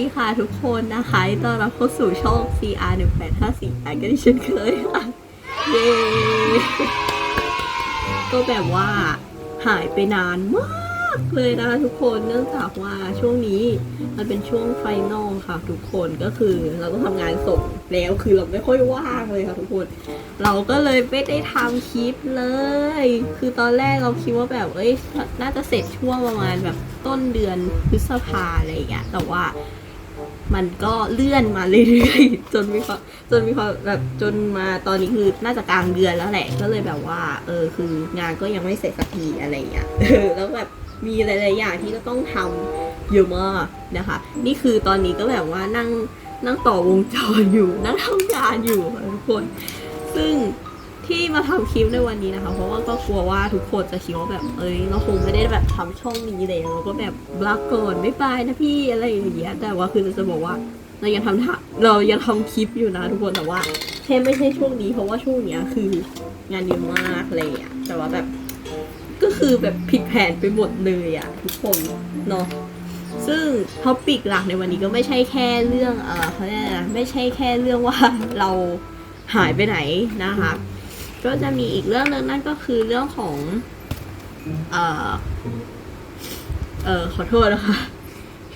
ดีค่ะทุกคนนะคะต้อนรับเข้าสู่ช่อง CR 1 8 5 4กันที่เช่นเคยค่ะ เย้ ก็แบบว่าหายไปนานมากเลยนะคะทุกคน เนื่องจากว่าช่วงนี้มันเป็นช่วงไฟนอลค่ะ ทุกคนก็คือเราต้องทำงานส่งแล้วคือเราไม่ค่อยว่างเลยค่ะทุกคน เราก็เลยไม่ได้ทำคลิปเลย คือตอนแรกเราคิดว่าแบบเอ้ยน่าจะเสร็จช่วงประมาณแบบต้นเดือนพฤษภาอะไรอย่างเงี้ยแต่ว่า มันก็เลื่อนมาเรื่อยๆจนมีความจนมีความแบบจนมาตอนนี้คือน่าจะกลางเดือนแล้วแหละ ก็เลยแบบว่า เออคืองานก็ยังไม่เสร็จสักทีอะไรอย่างเงี้ยแล้วแบบมีหลายๆอย่างที่จะต้องทำเยอะมากนะคะ นี่คือตอนนี้ก็แบบว่านั่งนั่งต่อวงจรอยู่นั่งทำงานอยู่ค่ะทุกคน ซึ่ง ที่มาทำคลิปในวันนี้นะคะ เพราะว่าก็กลัวว่าทุกคนจะคิดว่าแบบเอ้ยเราคงไม่ได้แบบทำช่องนี้เลยเราก็แบบบล็อกก่อนไม่ไปนะพี่อะไรอย่างเงี้ยแต่ว่าคือจะบอกว่าเรายังทำท่าเรายังทำคลิปอยู่นะทุกคนแต่ว่าแค่ไม่ใช่ช่วงนี้เพราะว่าช่วงเนี้ยคืองานเยอะมากเลยอะแต่ว่าแบบก็คือแบบผิดแผนไปหมดเลยอะทุกคนเนาะซึ่งท็อปิกหลักในวันนี้ก็ไม่ใช่แค่เรื่องเออเขาเรียกอะไรนะไม่ใช่แค่เรื่องว่าเราหายไปไหนนะคะ ก็จะมีอีกเรื่องหนึ่งนั่นก็คือเรื่องของ เออเออขอโทษนะคะ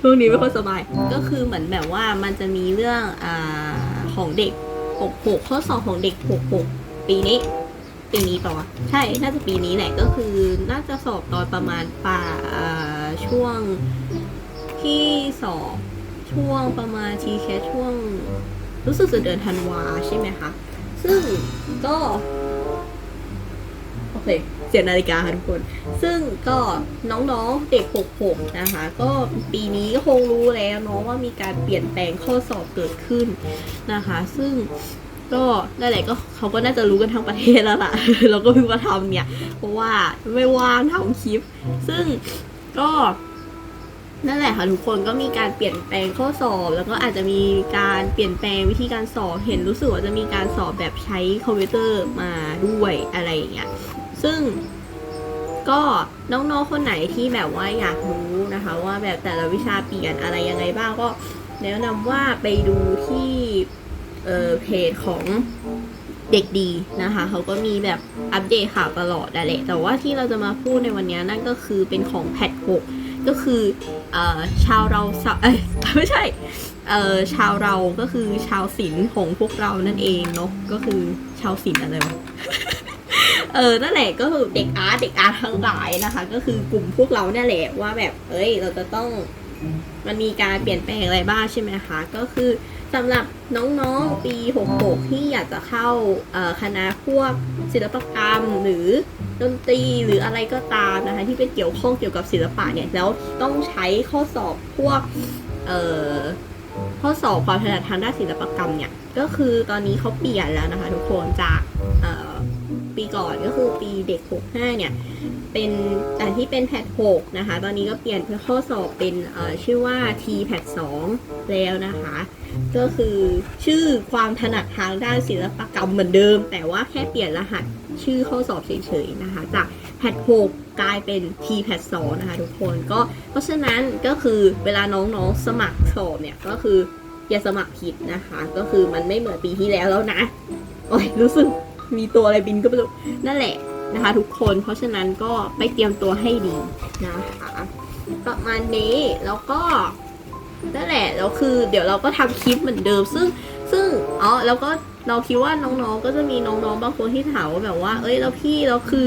ช่วงนี้ไม่ค่อยสบาย ก็คือเหมือนแบบว่ามันจะมีเรื่อง อ่า ของเด็ก66ข้อสอบของเด็ก66ปีนี้ ปีนี้ต่อวะ ใช่ น่าจะปีนี้แหละ ก็คือ น่าจะสอบตอนประมาณป่าอ่า ช่วงที่สอบช่วงประมาณทีแคช่วง รู้สึกจะเดือนธันวาใช่ไหมคะ ซึ่งก็ โอเคเสียนาฬิกาค่ะทุกคน ซึ่งก็น้องๆเด็ก 66 นะคะ ก็ปีนี้ก็คงรู้แล้วเนาะว่ามีการเปลี่ยนแปลงข้อสอบเกิดขึ้นนะคะ ซึ่งก็นั่นแหละก็เขาก็น่าจะรู้กันทั้งประเทศแล้วล่ะ เราก็เพิ่งมาทำเนี่ย เพราะว่าไม่ว่างทำคลิป ซึ่งก็นั่นแหละค่ะทุกคนก็มีการเปลี่ยนแปลงข้อสอบ แล้วก็อาจจะมีการเปลี่ยนแปลงวิธีการสอบเห็นรู้สึกว่าจะมีการสอบแบบใช้คอมพิวเตอร์มาด้วยอะไรอย่างเงี้ย ซึ่งก็น้องๆคนไหนที่แบบว่าอยากรู้นะคะ ว่าแบบแต่ละวิชาเปลี่ยนอะไรยังไงบ้างก็แนะนำว่าไปดูที่เเพจของเด็กดีนะคะ เขาก็มีแบบอัปเดตข่าวตลอดแหละแต่ว่าที่เราจะมาพูดในวันนี้นั่นก็คือเป็นของแพท6ก็คือออชาวเราสะเอ้ยไม่ใช่เออชาวเราก็คือชาวศิลป์ของพวกเรานั่นเองเนาะก็คือชาวศิลป์อะไรวะ เออนั่นแหละก็คือเด็กอาร์ตเด็กอาร์ตทั้งหลายนะคะ ก็คือกลุ่มพวกเราเนี่ยแหละว่าแบบ เอ้ย เราจะต้องมันมีการเปลี่ยนแปลงอะไรบ้างใช่ไหมคะ ก็คือสำหรับน้องๆ ปี 66 ที่อยากจะเข้าคณะพวกศิลปกรรมหรือดนตรีหรืออะไรก็ตามนะคะ ที่เป็นเกี่ยวข้องเกี่ยวกับศิลปะเนี่ย แล้วต้องใช้ข้อสอบพวกเออข้อสอบความถนัดทางด้านศิลปกรรมเนี่ย ก็คือตอนนี้เขาเปลี่ยนแล้วนะคะทุกคนจากเออ ก่อนก็คือปีเด็ก 65 เนี่ย เป็นแต่ที่เป็นแพท6นะคะ ตอนนี้ก็เปลี่ยนเพื่อข้อสอบเป็นชื่อว่า T แพท2แล้วนะคะ ก็คือชื่อความถนัดทางด้านศิลปกรรมเหมือนเดิม แต่ว่าแค่เปลี่ยนรหัสชื่อข้อสอบเฉยๆนะคะ จากแพท6กลายเป็น T แพท2นะคะทุกคนก็เพราะฉะนั้นก็คือเวลาน้องๆสมัครสอบเนี่ยก็คืออย่าสมัครผิดนะคะ ก็คือมันไม่เหมือนปีที่แล้วแล้วนะ โอ้ยรู้สึก มีตัวอะไรบินก็ไม่รู้นั่นแหละนะคะ ทุกคนเพราะฉะนั้นก็ไปเตรียมตัวให้ดีนะคะประมาณนี้แล้วก็นั่นแหละแล้วคือเดี๋ยวเราก็ทำคลิปเหมือนเดิม ซึ่งซึ่งอ๋อแล้วก็เราคิดว่าน้องๆก็จะมีน้องๆบางคนที่ถามว่าแบบว่า เอ้ยแล้วพี่เราคือ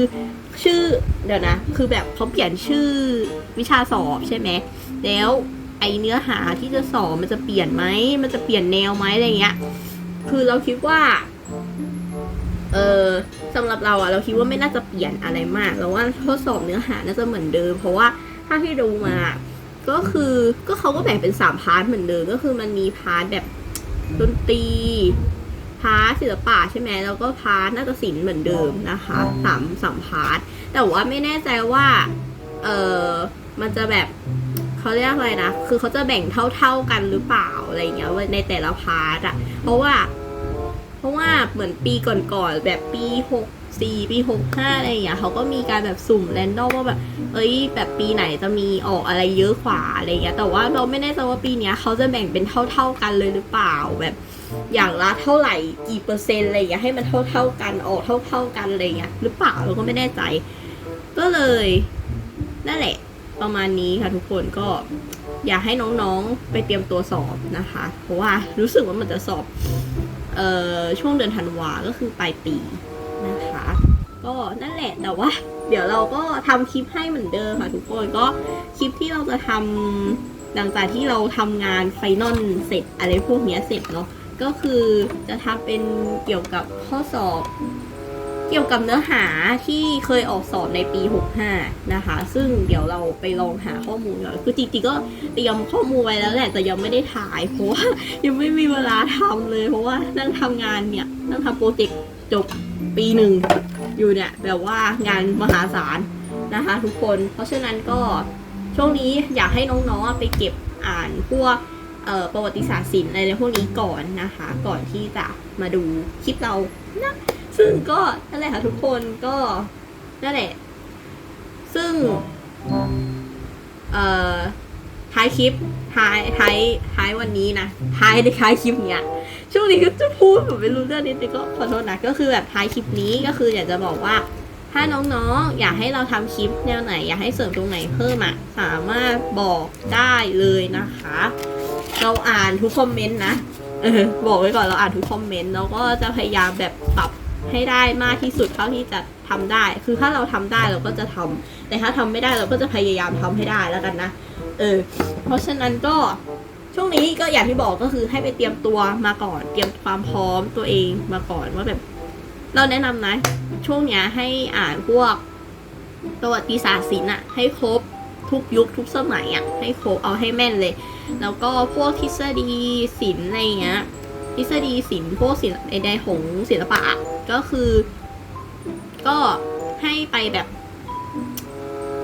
ชื่อเดี๋ยวนะ คือแบบเขาเปลี่ยนชื่อวิชาสอบใช่ไหมแล้วไอเนื้อหาที่จะสอบมันจะเปลี่ยนไหมมันจะเปลี่ยนแนวไหมอะไรเงี้ย คือเราคิดว่า เออสำหรับเราอะเราคิดว่าไม่น่าจะเปลี่ยนอะไรมากเราว่าทดสอบเนื้อหาน่าจะเหมือนเดิม เพราะว่าถ้าที่ดูมาก็คือก็เขาก็แบ่งเป็นสามพาร์ทเหมือนเดิมก็คือมันมีพาร์ทแบบดนตรีพาร์ทศิลปะใช่ไหมแล้วก็พาร์ทนาฏศิลป์เหมือนเดิมนะคะสามสามพาร์ทแต่ว่าไม่แน่ใจว่าเออมันจะแบบเขาเรียกอะไรนะ คือเขาจะแบ่งเท่าๆกันหรือเปล่าอะไรอย่างเงี้ยในแต่ละพาร์ทอะเพราะว่า เพราะว่าเหมือนปีก่อนๆแบบปีหกสี่ปีหกห้าอะไรอย่างเงี้ยเขาก็มีการแบบสุ่มแรนดอมว่าแบบ เอ้ย แบบปีไหนจะมีออกอะไรเยอะกว่าอะไรเงี้ย แต่ว่าเราไม่แน่ใจว่าปีเนี้ยเขาจะแบ่งเป็นเท่า ๆกันเลยหรือเปล่าแบบอย่างละเท่าไหร่กี่เปอร์เซ็นต์อะไรอย่างเงี้ยให้มันเท่า ๆกันออกเท่า ๆกันอะไรเงี้ยหรือเปล่าเราก็ไม่แน่ใจ ก็เลยนั่นแหละ ประมาณนี้ค่ะทุกคนก็อยากให้น้องๆไปเตรียมตัวสอบนะคะ เพราะว่ารู้สึกว่ามันจะสอบ ช่วงเดือนธันวาก็คือปลายปีนะคะ ก็นั่นแหละแต่ว่า เดี๋ยวเราก็ทำคลิปให้เหมือนเดิมค่ะทุกคนก็คลิปที่เราจะทำหลังจากที่เราทำงานไฟนอลเสร็จอะไรพวกนี้เสร็จเนาะก็คือจะทำเป็นเกี่ยวกับข้อสอบ เกี่ยวกับเนื้อหาที่เคยออกสอบในปี 65 นะคะ ซึ่งเดี๋ยวเราไปลองหาข้อมูลก่อนคือจริงๆก็เตรียมข้อมูลไว้แล้วแหละแต่ยังไม่ได้ถ่ายเพราะว่ายังไม่มีเวลาทำเลย เพราะว่านั่งทำงานเนี่ยนั่งทำโปรเจกต์จบปีหนึ่งอยู่เนี่ยแบบว่างานมหาศาลนะคะ ทุกคน เพราะฉะนั้นก็ช่วงนี้อยากให้น้องๆไปเก็บอ่านพวกเอ่อประวัติศาสตร์ศิลป์อะไรพวกนี้ก่อนนะคะ ก่อนที่จะมาดูคลิปเรานะ ซึ่งก็นั่นแหละค่ะทุกคนก็นั่นแหละ ซึ่ง เอ่อท้ายคลิปท้ายท้ายท้ายวันนี้นะท้ายในท้ายคลิปเนี้ยช่วงนี้ก็จะพูดแบบไม่รู้เรื่องนิดนึงก็ขอโทษนะก็คือแบบท้ายคลิปนี้ก็คืออยากจะบอกว่า ถ้าน้องๆ อยากให้เราทำคลิปแนวไหน อยากให้เสริมตรงไหนเพิ่มอะสามารถบอกได้เลยนะคะ เราอ่านทุกคอมเมนต์นะเออบอกไว้ก่อนเราอ่านทุกคอมเมนต์แล้วก็จะพยายามแบบปรับ ให้ได้มากที่สุดเท่าที่จะทำได้ คือถ้าเราทำได้เราก็จะทำแต่ถ้าทำไม่ได้เราก็จะพยายามทำให้ได้แล้วกันนะ เออ เพราะฉะนั้นก็ช่วงนี้ก็อย่างที่บอกก็คือให้ไปเตรียมตัวมาก่อน เตรียมความพร้อมตัวเองมาก่อนว่าแบบ เราแนะนำนะ ช่วงเนี้ยให้อ่านพวกประวัติศาสตร์ศิลป์อะให้ครบทุกยุคทุกสมัยอะให้ครบเอาให้แม่นเลย แล้วก็พวกทฤษฎีศิลป์อะไรเงี้ย ทฤษฎีศิลป์พวกศิลป์ในในของศิลปะก็คือ ก็ให้ไปแบบ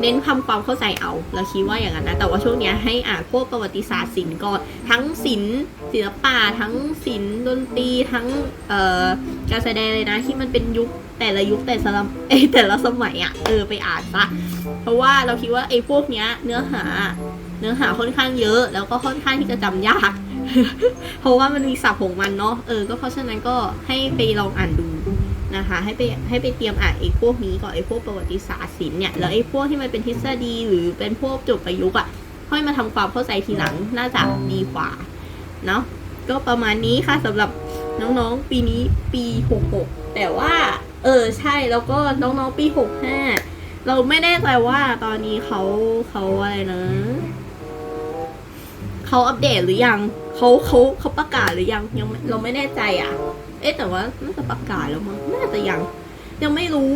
เน้นทำความเข้าใจเอาเราคิดว่าอย่างนั้นนะ แต่ว่าช่วงนี้ให้อ่านพวกประวัติศาสตร์ศิลป์ก่อน ทั้งศิลป์ศิลปะทั้งศิลป์ดนตรีทั้งการแสดงเลยนะที่มันเป็นยุคแต่ละยุคแต่ละแต่ละสมัยอะ่ะเออไปอ่านซะเพราะว่าเราคิดว่าไอ้พวกเนี้ยเนื้อหาเนื้อหาค่อนข้างเยอะ แล้วก็ค่อนข้างที่จะจำยาก เพราะว่ามันมีศัพท์ของมันเนาะเออก็เพราะฉะนั้นก็ให้ไปลองอ่านดูนะคะให้ไปให้ไปเตรียมอ่านไอ้พวกนี้ก่อนไอ้พวกประวัติศาสตร์ศิลป์เนี่ยแล้วไอ้พวกที่มันเป็นทฤษฎีหรือเป็นพวกจบประยุกต์อะค่อยมาทำความเข้าใจทีหลังน่าจะดีกว่าเนาะก็ประมาณนี้ค่ะสำหรับน้องๆปีนี้ปี 66 แต่ว่า เออใช่แล้วก็น้องๆปี 65 เราไม่แน่ใจว่าตอนนี้เขาเขาอะไรนะ เขาอัปเดตหรือยังเขาเขาเขาประกาศหรือยังยังเราไม่แน่ใจอะ เอ๊ะแต่ว่าน่าจะประกาศแล้วมั้งน่าจะยัง ยังไม่รู้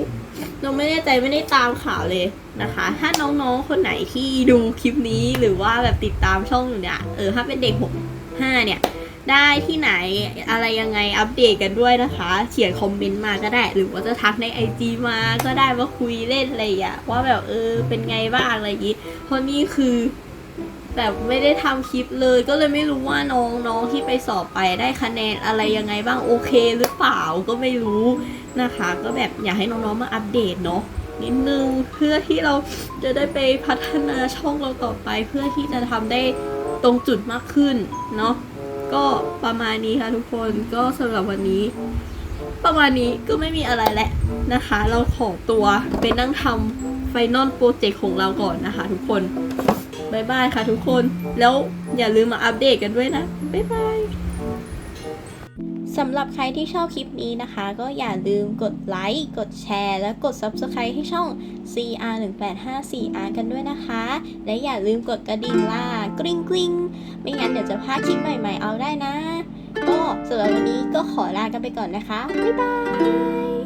เราไม่แน่ใจไม่ได้ตามข่าวเลยนะคะ ถ้าน้องๆคนไหนที่ดูคลิปนี้หรือว่าแบบติดตามช่องอยู่เนี่ยเออถ้าเป็นเด็กหกห้าเนี่ยได้ที่ไหนอะไรยังไงอัปเดตกันด้วยนะคะ เขียนคอมเมนต์มาก็ได้ หรือว่าจะทักในไอจีมาก็ได้มาคุยเล่นอะไรอย่างว่าแบบเออเป็นไงบ้างอะไรอย่างงี้เพราะนี่คือ แบบไม่ได้ทำคลิปเลยก็เลยไม่รู้ว่าน้องน้องที่ไปสอบไปได้คะแนนอะไรยังไงบ้างโอเคหรือเปล่าก็ไม่รู้นะคะ ก็แบบอยากให้น้องๆมาอัปเดตเนาะนิดนึงเพื่อที่เราจะได้ไปพัฒนาช่องเราต่อไปเพื่อที่จะทำได้ตรงจุดมากขึ้นเนาะก็ประมาณนี้ค่ะทุกคนก็สำหรับวันนี้ ประมาณนี้ก็ไม่มีอะไรแหละนะคะ เราขอตัวไปนั่งทำไฟนอลโปรเจกต์ของเราก่อนนะคะทุกคน บายบายค่ะทุกคน แล้วอย่าลืมมาอัปเดตกันด้วยนะบายบายสำหรับใครที่ชอบคลิปนี้นะคะ ก็อย่าลืมกดไลค์ กดแชร์ และกด Subscribe ให้ช่อง CR1854R กันด้วยนะคะ และอย่าลืมกดกระดิ่งล่ะกริ๊งกริ๊งไม่งั้นเดี๋ยวจะพลาดคลิปใหม่ๆเอาได้นะ ก็สำหรับวันนี้ก็ขอลากันไปก่อนนะคะ บ๊ายบาย